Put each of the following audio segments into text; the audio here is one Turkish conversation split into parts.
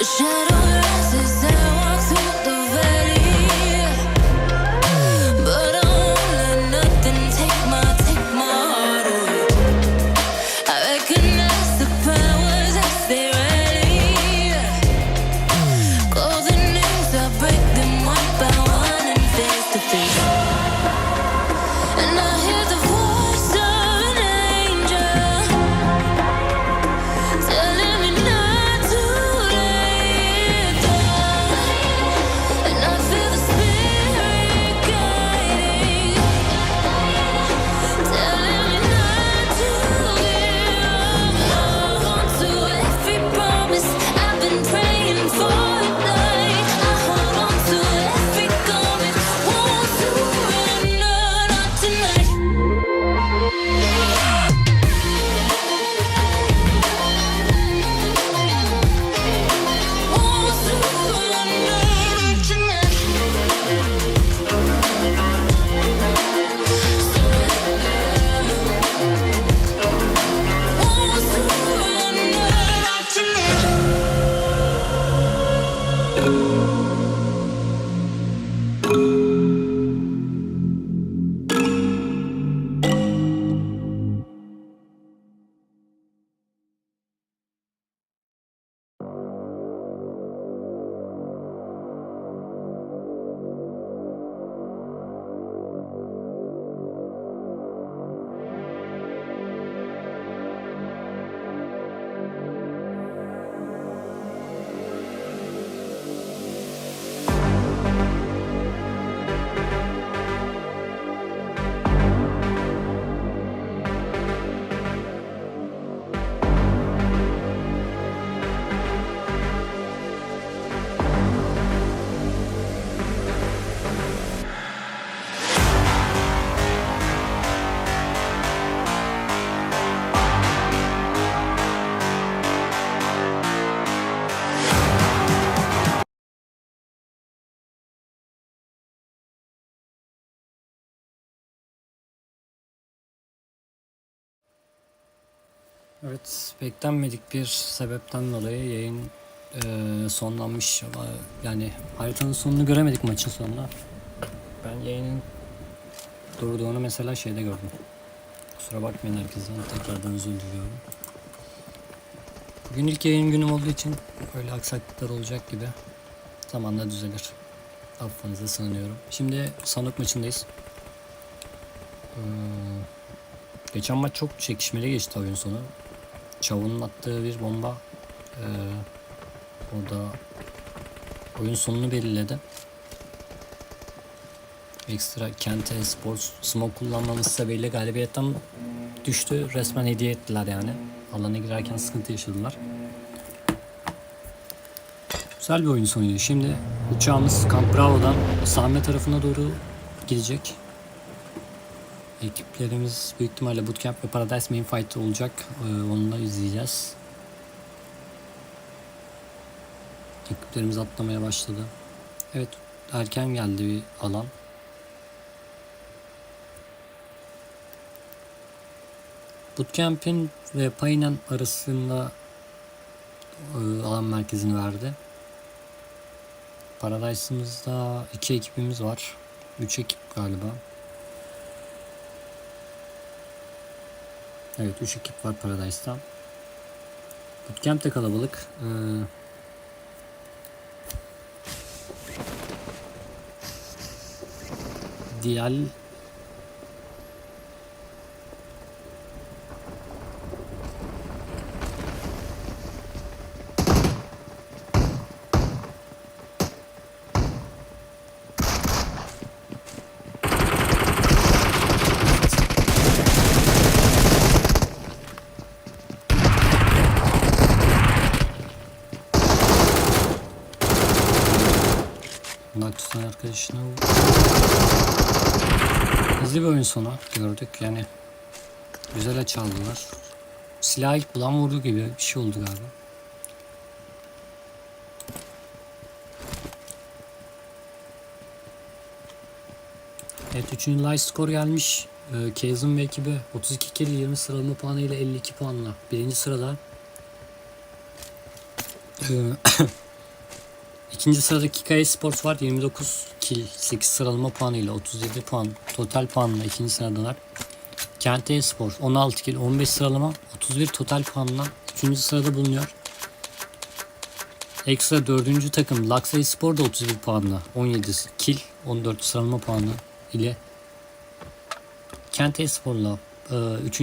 The Evet, beklenmedik bir sebepten dolayı yayın eee, sonlanmış yani haritanın sonunu göremedik maçın sonunda. Ben yayının durduğunu mesela şeyde gördüm. Kusura bakmayın herkesten tekrardan özür diliyorum. Bugün ilk yayın günüm olduğu için öyle aksaklıklar olacak gibi zamanla düzelir. Affınıza sığınıyorum. Şimdi sandık maçındayız. Eee, geçen maç çok çekişmeli geçti oyun sonu. Çavun'un attığı bir bomba eee o da oyun sonunu belirledi. Ekstra Kente Sports smoke kullanmamız sebebiyle galibiyetten düştü. Resmen hediye ettiler yani. Alana girerken sıkıntı yaşadılar. Güzel bir oyun sonuydu. Şimdi uçağımız Camp Bravo'dan Sahme tarafına doğru gidecek. Ekiplerimiz büyük ihtimalle Bootcamp ve Paradise Main Fight olacak. Ee, onu da izleyeceğiz. Ekiplerimiz atlamaya başladı. Evet erken geldi bir alan. Bootcamp'in ve Paynen arasında e, alan merkezini verdi. Paradise'ımızda iki ekibimiz var. Üç ekip galiba. Evet 3 ekip var Paradise'da. Bootcamp de kalabalık. Ee, Diğer Naktus'tan arkadaşına. Hızlı bir oyun sonu gördük yani. Güzel açı aldılar. Silah ilk bulan vurdu gibi bir şey oldu galiba. Evet 3. live score gelmiş. Ee, Kazım ve ekibi 32 kill 20 sıralama puanıyla 52 puanla. Birinci sırada. İkinci sıradaki Kaya Sports var. 29 kill, 8 sıralama puanıyla 37 puan total puanla ikinci sıradalar. Kent Spor 16 kill, 15 sıralama, 31 total puanla 3. sırada bulunuyor. Ekstra dördüncü takım Laksa Spor da 31 puanla 17 kill, 14 sıralama puanı ile Kent Spor'la 3.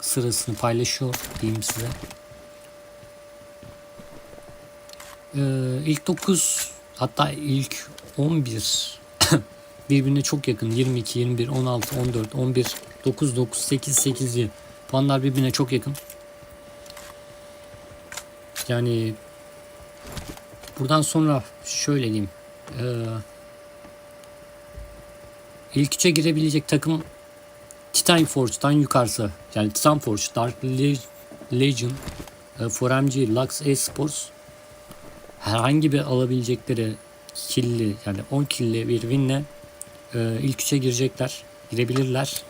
sırasını paylaşıyor diyeyim size. Ee, ilk 9 hatta ilk 11 birbirine çok yakın. 22, 21, 16, 14, 11, 9, 9, 8, 8 diye puanlar birbirine çok yakın. Yani buradan sonra şöyle diyeyim. Ee, ilk üçe girebilecek takım Titan Forge'dan yukarısı. Yani Titan Forge, Dark Le- Legion, e, 4MG, Lux Esports herhangi bir alabilecekleri killi yani 10 killi bir winle e, ilk üçe girecekler. Girebilirler.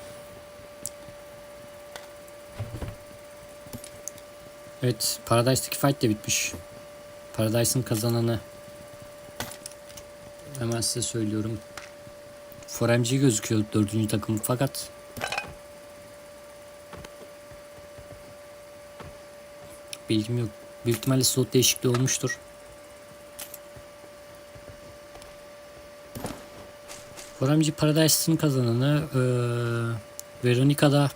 Evet Paradise'daki fight de bitmiş. Paradise'ın kazananı hemen size söylüyorum. 4MG gözüküyor dördüncü takım fakat bilgim yok. Büyük ihtimalle slot değişikliği olmuştur. Foramci Paradise'ın kazananı eee Veronica'da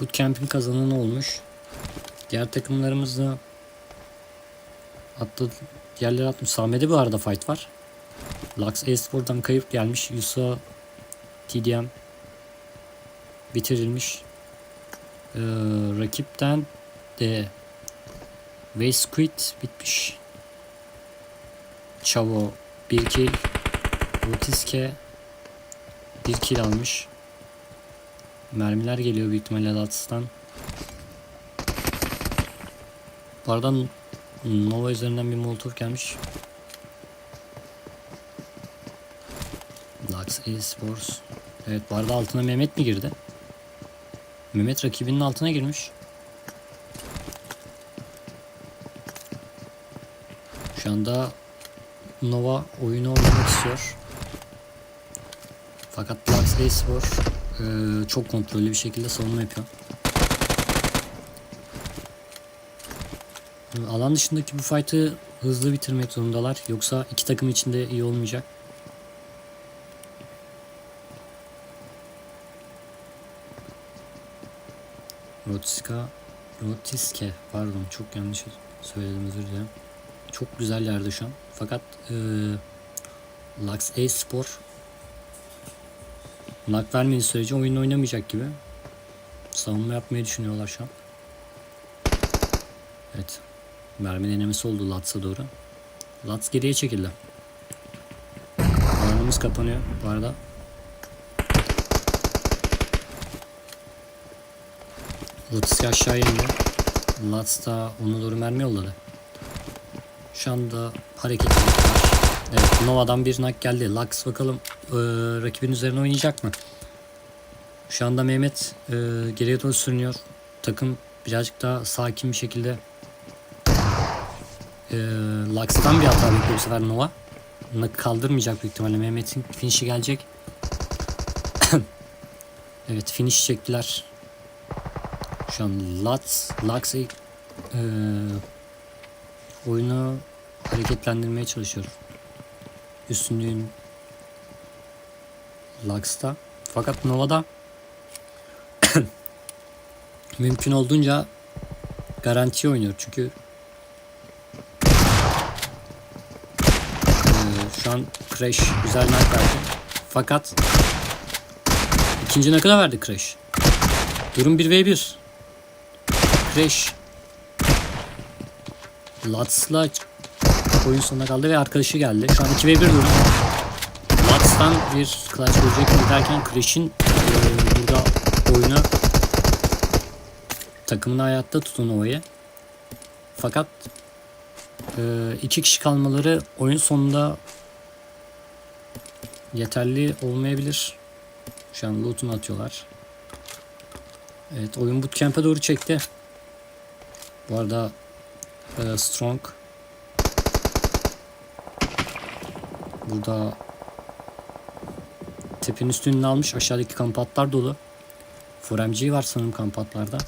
Bootcamp'in kazananı olmuş. Diğer takımlarımız da atladı, yerlere atmış. Samet'e bu arada fight var. Lux Espor'dan kayıp gelmiş. Yusa TDM bitirilmiş. Eee, rakipten de Waste bitmiş. Chavo 1 kill Rotiske 1 kill almış. Mermiler geliyor büyük ihtimalle Lats'tan. Bu arada Nova üzerinden bir molotof gelmiş. Lux Esports. Evet bu arada altına Mehmet mi girdi? Mehmet rakibinin altına girmiş. Şu anda Nova oyunu oynamak istiyor. Fakat Lux Espor e, çok kontrollü bir şekilde savunma yapıyor. E, Alan dışındaki bu fight'ı hızlı bitirmek zorundalar. Yoksa iki takım içinde iyi olmayacak. Rotiska Rotiske pardon çok yanlış söyledim özür dilerim. Çok güzel yerde şu an. Fakat e, Lux E-Spor nak vermediği sürece oyun oynamayacak gibi. Savunma yapmayı düşünüyorlar şu an. Evet. Mermi denemesi oldu Lutz'a doğru. Lutz geriye çekildi. Alanımız kapanıyor bu arada. Lutz aşağı indi. Lutz da ona doğru mermi yolladı. Şu anda hareket var. Evet Nova'dan bir nak geldi. Lux bakalım e, rakibin üzerine oynayacak mı? Şu anda Mehmet e, geriye doğru sürünüyor. Takım birazcık daha sakin bir şekilde e, Lux'tan bir hata bekliyor bu sefer Nova. Nak kaldırmayacak büyük ihtimalle. Mehmet'in finish'i gelecek. evet finish çektiler. Şu an Lux, Lux e, oyunu hareketlendirmeye çalışıyor. Üstünlüğün Lux'ta. Fakat Nova'da mümkün olduğunca garanti oynuyor çünkü şu an Crash güzel nak verdi. Fakat ikinci nakı da verdi Crash. Durum 1v1. Crash Lutz'la oyun sonuna kaldı ve arkadaşı geldi. Şu an 2v1 durum. Lutz'tan bir görecek mi derken Crash'in e, burada oyunu takımını hayatta tutun Nova'yı. Fakat e, iki kişi kalmaları oyun sonunda yeterli olmayabilir. Şu an loot'unu atıyorlar. Evet oyun bootcamp'e doğru çekti. Bu arada e, Strong Burada tepenin üstünü almış. Aşağıdaki kamp atlar dolu. Foremci var sanırım kamp atlarda.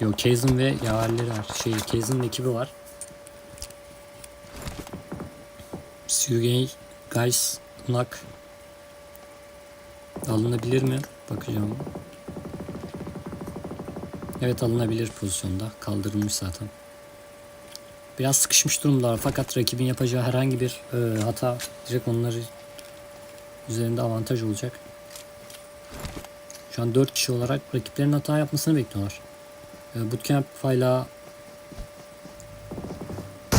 Yok Kazın ve yaverleri var. Şey Kazın'ın ekibi var. Sugey, Guys, Nak alınabilir mi? Bakacağım. Evet alınabilir pozisyonda. Kaldırılmış zaten. Biraz sıkışmış durumdalar fakat rakibin yapacağı herhangi bir e, hata direkt onları üzerinde avantaj olacak. Şu an 4 kişi olarak rakiplerin hata yapmasını bekliyorlar. E, bootcamp hala e,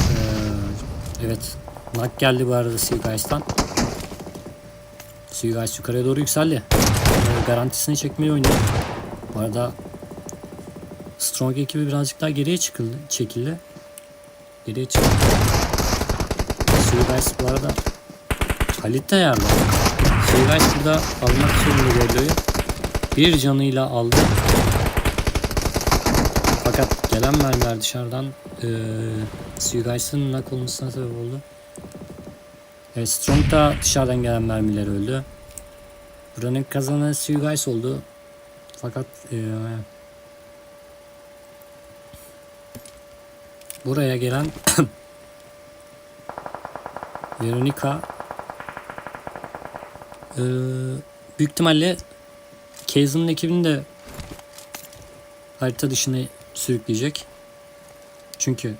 evet Nak geldi bu arada Seaguys'tan. Seaguys yukarıya doğru yükseldi. E, garantisini çekmeyi oynuyor. Bu arada Strong ekibi birazcık daha geriye çıkıldı, çekildi. Geriye çıktı. Seaguys bu arada Halit de yardı. Burada almak zorunda Geldo'yu. Bir canıyla aldı. Fakat gelen mermiler dışarıdan eee Seaguys'ın nak olmasına sebep oldu. Evet, Strong da dışarıdan gelen mermiler öldü. Buranın kazananı Seaguys oldu. Fakat eee buraya gelen Veronica eee, büyük ihtimalle Kazan'ın ekibini de harita dışına sürükleyecek. Çünkü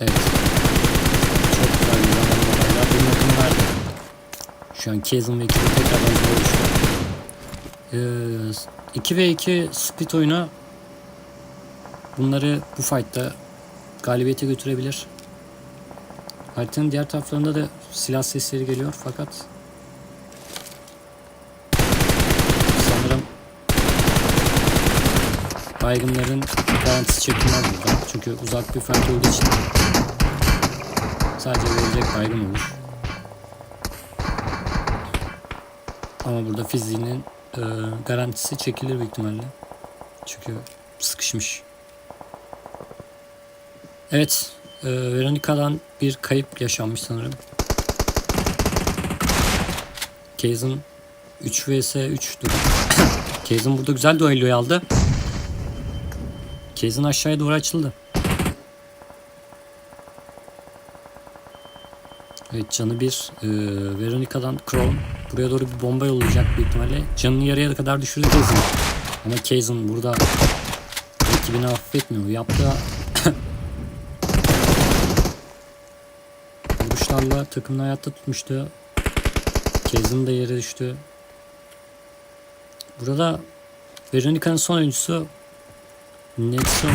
evet çok güzel bir zamanlamayla bir yakın verdi. Şu an Kazan ve ekibi tekrardan zor düşüyor. Ee, 2 ve 2 split oyunu bunları bu fight'ta galibiyete götürebilir. Haritanın diğer taraflarında da silah sesleri geliyor fakat sanırım baygınların garantisi çekilmez burada. Çünkü uzak bir fight olduğu için sadece verilecek baygın olur. Ama burada fiziğinin e, garantisi çekilir büyük ihtimalle. Çünkü sıkışmış. Evet. E, Veronica'dan bir kayıp yaşanmış sanırım. Kazan 3 vs 3 durum. Kazan burada güzel duelloyu aldı. Kazan aşağıya doğru açıldı. Evet canı bir. Ee, Veronica'dan Crown buraya doğru bir bomba yollayacak büyük ihtimalle. Canını yarıya kadar düşürdü Kazan. Ama Kazan burada rakibini affetmiyor. Yaptığı vuruşlarla takımını hayatta tutmuştu. Kazan da yere düştü. Burada Veronica'nın son oyuncusu Nelson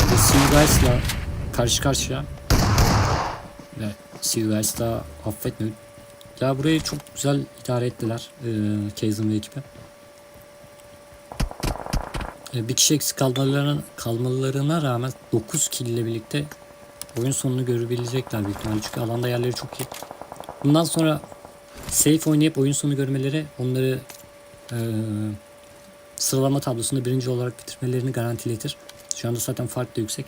ve Seaguys'la karşı karşıya. Ve Seaguys da affetmiyor. Ya burayı çok güzel idare ettiler. E, Kazan ve ekibi. E, bir kişi eksik kalmalarına, kalmalarına rağmen 9 kill ile birlikte oyun sonunu görebilecekler büyük ihtimalle. Çünkü alanda yerleri çok iyi. Bundan sonra safe oynayıp oyun sonu görmeleri onları e, sıralama tablosunda birinci olarak bitirmelerini garantiletir. Şu anda zaten fark da yüksek.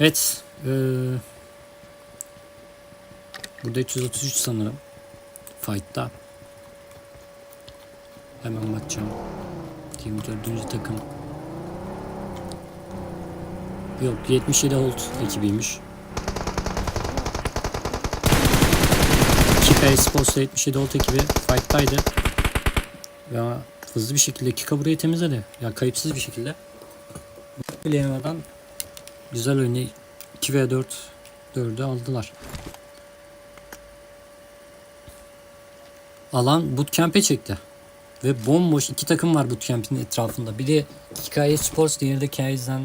Evet. E, burada 333 sanırım. Fight'ta. Hemen bakacağım. 24. takım. Yok 77 Holt ekibiymiş. Kika Esports'ta 77 Holt ekibi fight'taydı. Ya hızlı bir şekilde Kika burayı temizledi. Ya kayıpsız bir şekilde. Bile güzel oyunu 2 ve 4 4'ü aldılar. Alan bootcamp'e çekti. Ve bomboş iki takım var bootcamp'in etrafında. Biri Hikaye Sports, diğeri de Kaizen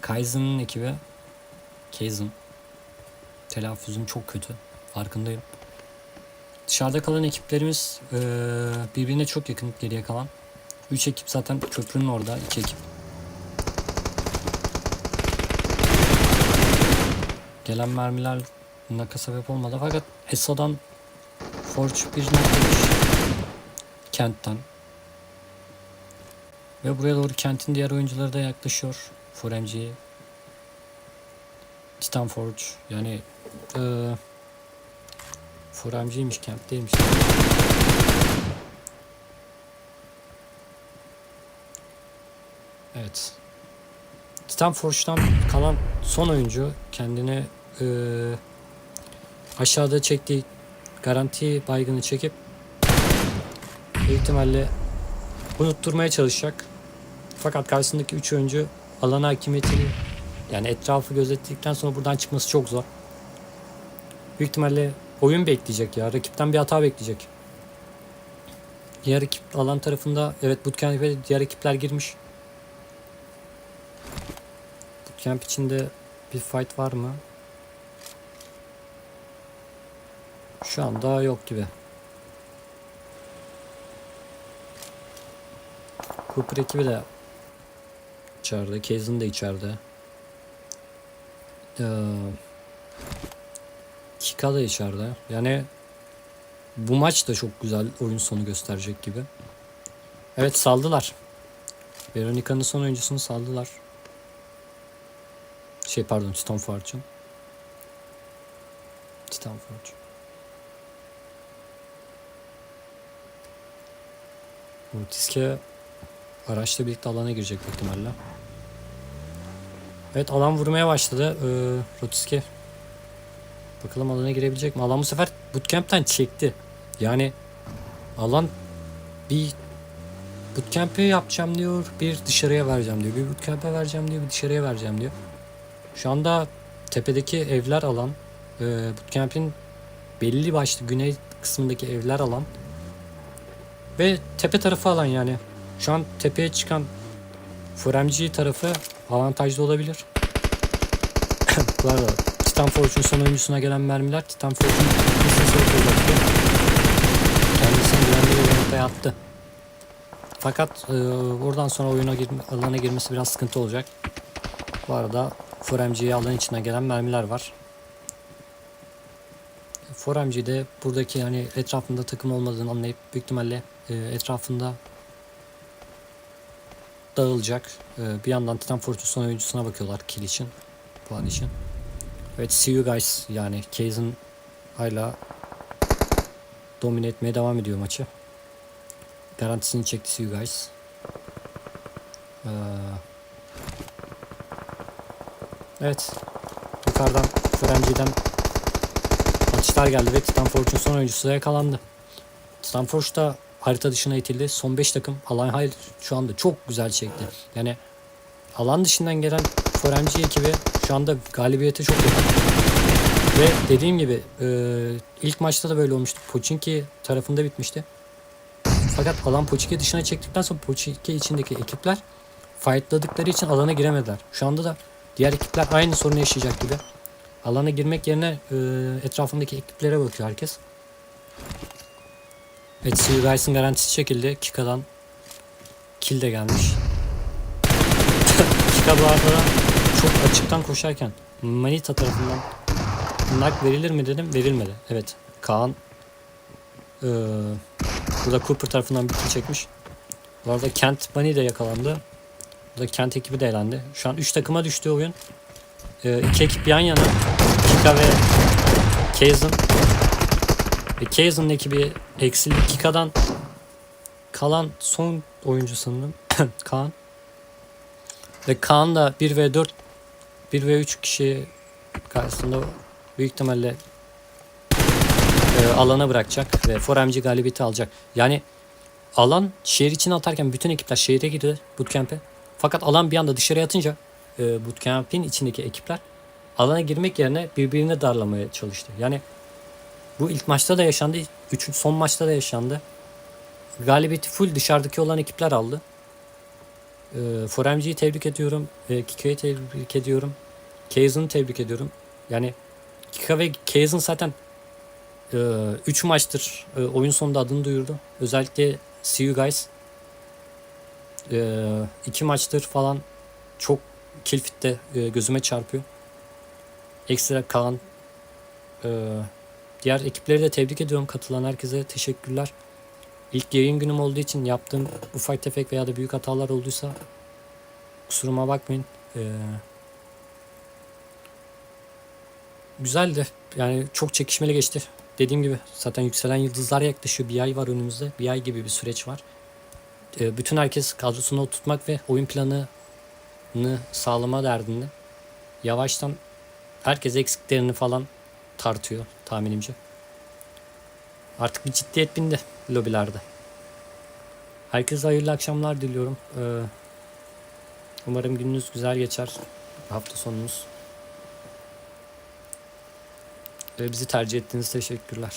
Kaizen'ın ekibi. Kaizen. Telaffuzum çok kötü. Farkındayım. Dışarıda kalan ekiplerimiz eee, birbirine çok yakın geriye kalan. 3 ekip zaten köprünün orada. 2 ekip. Gelen mermiler naka sebep olmadı fakat Esa'dan Forge bir naklamış. Kentten. Ve buraya doğru kentin diğer oyuncuları da yaklaşıyor. Foremci'ye. Titan Forge yani e, Foramcıymış, camp'teymiş. Evet. Titan Forge'dan kalan son oyuncu kendini e, aşağıda çektiği garanti baygını çekip büyük ihtimalle unutturmaya çalışacak. Fakat karşısındaki 3 oyuncu alan hakimiyetini yani etrafı gözetledikten sonra buradan çıkması çok zor. Büyük ihtimalle oyun bekleyecek ya. Rakipten bir hata bekleyecek. Diğer ekip alan tarafında evet bootcamp'e diğer ekipler girmiş. Bootcamp içinde bir fight var mı? Şu anda yok gibi. Cooper ekibi de içeride. Kazan da içeride. Ee, Kika da içeride. Yani bu maç da çok güzel oyun sonu gösterecek gibi. Evet saldılar. Veronica'nın son oyuncusunu saldılar. Şey pardon Titan Fortune. Titan Fortune. Urtiske araçla birlikte alana girecek ihtimalle. Evet alan vurmaya başladı. Ee, Rotiske Bakalım alana girebilecek mi? Alan bu sefer bootcamp'ten çekti. Yani alan bir bootcamp'i yapacağım diyor, bir dışarıya vereceğim diyor. Bir bootcamp'e vereceğim diyor, bir dışarıya vereceğim diyor. Şu anda tepedeki evler alan, e, bootcamp'in belli başlı güney kısmındaki evler alan ve tepe tarafı alan yani. Şu an tepeye çıkan FRMG tarafı avantajlı olabilir. Arada Titan Forge'un son oyuncusuna gelen mermiler Titan Forge'un hissesi olacaktı. Kendisini güvenli bir noktaya attı. Fakat e, oradan sonra oyuna girme, alana girmesi biraz sıkıntı olacak. Bu arada 4MG'ye alan içine gelen mermiler var. 4MG'de buradaki hani etrafında takım olmadığını anlayıp büyük ihtimalle e, etrafında dağılacak. E, bir yandan Titan Forge'un son oyuncusuna bakıyorlar kill için. Puan için. Evet see you guys yani Kazan hala domine etmeye devam ediyor maçı. Garantisini çekti see you guys. Ee, evet yukarıdan Frenzy'den atışlar geldi ve Titan Forge'un son oyuncusu da yakalandı. Titan Forge da harita dışına itildi. Son 5 takım alan hayır şu anda çok güzel çekti. Yani alan dışından gelen Forenci ekibi şu anda galibiyete çok yakın. Ve dediğim gibi e, ilk maçta da böyle olmuştu. Pochinki tarafında bitmişti. Fakat alan Pochinki dışına çektikten sonra Pochinki içindeki ekipler fightladıkları için alana giremediler. Şu anda da diğer ekipler aynı sorunu yaşayacak gibi. Alana girmek yerine e, etrafındaki ekiplere bakıyor herkes. Evet, Guys'ın garantisi çekildi. Kika'dan kill de gelmiş. Kika bu arada çok açıktan koşarken Manita tarafından nak verilir mi dedim verilmedi. Evet Kaan ee, burada Cooper tarafından bir kill çekmiş. Bu arada Kent Bunny de yakalandı. Burada Kent ekibi de elendi. Şu an 3 takıma düştü oyun. Ee, iki ekip yan yana. Kika ve Kazan. Ve Kazan'ın ekibi eksildi. Kika'dan kalan son oyuncu sanırım. Kaan. Ve Kaan da 1 ve 4 1 ve 3 kişi karşısında büyük ihtimalle e, alana bırakacak ve ForMG galibiyeti alacak. Yani alan şehir içine atarken bütün ekipler şehire girdi bootcamp'e. Fakat alan bir anda dışarıya atınca e, bootcamp'in içindeki ekipler alana girmek yerine birbirini darlamaya çalıştı. Yani bu ilk maçta da yaşandı. Üçüncü son maçta da yaşandı. Galibiyeti full dışarıdaki olan ekipler aldı. E, ForMG'yi tebrik ediyorum. E, Kika'yı tebrik ediyorum. Kazan'ı tebrik ediyorum. Yani Kika ve Kazan zaten 3 e, maçtır e, oyun sonunda adını duyurdu. Özellikle See You Guys 2 e, maçtır falan çok kill fitte e, gözüme çarpıyor. Ekstra Kaan e, diğer ekipleri de tebrik ediyorum. Katılan herkese teşekkürler. İlk yayın günüm olduğu için yaptığım ufak tefek veya da büyük hatalar olduysa kusuruma bakmayın. Ee, güzeldi. Yani çok çekişmeli geçti. Dediğim gibi zaten yükselen yıldızlar yaklaşıyor. Bir ay var önümüzde. Bir ay gibi bir süreç var. Ee, bütün herkes kadrosunu oturtmak ve oyun planını sağlama derdinde. Yavaştan herkes eksiklerini falan tartıyor tahminimce. Artık bir ciddiyet bindi lobilerde. Herkese hayırlı akşamlar diliyorum. Ee, umarım gününüz güzel geçer. Hafta sonunuz. Ee, bizi tercih ettiğiniz teşekkürler.